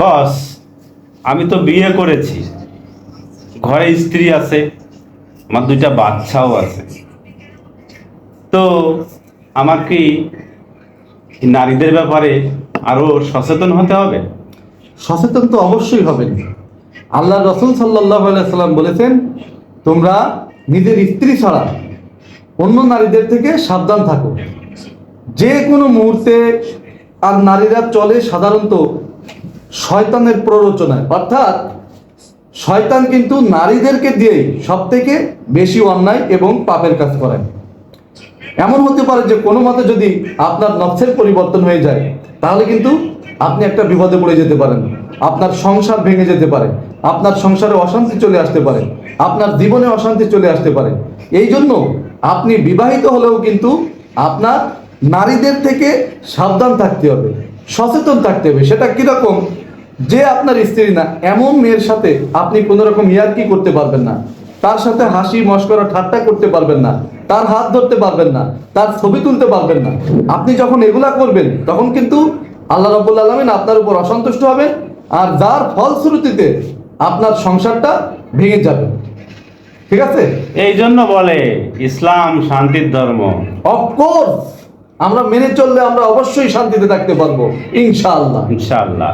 বস, আমি তো বিয়ে করেছি। ঘরে স্ত্রী আছে, আমার দুইটা বাচ্চাও আছে। তো আমার কি নারীদের ব্যাপারে আরও সচেতন হতে হবে? সচেতন তো অবশ্যই হবেন। আল্লাহ রসুল সাল্লাহ সাল্লাম বলেছেন, তোমরা নিজের স্ত্রী ছাড়া অন্য নারীদের থেকে সাবধান থাকো। যে কোনো মুহূর্তে আর নারীরা চলে সাধারণত শয়তানের প্ররোচনায়। অর্থাৎ শয়তান কিন্তু নারীদেরকে দিয়েই সব থেকে বেশি অন্যায় এবং পাপের কাজ করায় এমন হতে পারে যে কোনো মতে যদি আপনার নকশের পরিবর্তন হয়ে যায়, তাহলে কিন্তু আপনি একটা বিপদে পড়ে যেতে পারেন। আপনার সংসার ভেঙে যেতে পারে। আপনার সংসারে অশান্তি চলে আসতে পারে। আপনার জীবনে অশান্তি চলে আসতে পারে। এই জন্য আপনি বিবাহিত হলেও কিন্তু আপনার নারীদের থেকে সাবধান থাকতে হবে, সচেতন থাকতে হবে। সেটা কীরকম? যে আপনার স্ত্রী না এমন মেয়ের সাথে আপনি কোনো রকম ইয়ার্কি করতে পারবেন না। তার সাথে হাসি মস্করা ঠাট্টা করতে পারবেন না। তার হাত ধরতে পারবেন না। তার ছবি তুলতে পারবেন না। আপনি যখন এগুলা করবেন তখন কিন্তু আল্লাহ রবুল আলমিন আপনার উপর অসন্তুষ্ট হবেন আর যার ফলশ্রুতিতে আপনার সংসারটা ভেঙে যাবে। ঠিক আছে? এই জন্য বলে ইসলাম শান্তির ধর্ম। অফকোর্স আমরা মেনে চললে আমরা অবশ্যই শান্তিতে থাকতে পারব ইনশাআল্লাহ। ইনশাআল্লাহ।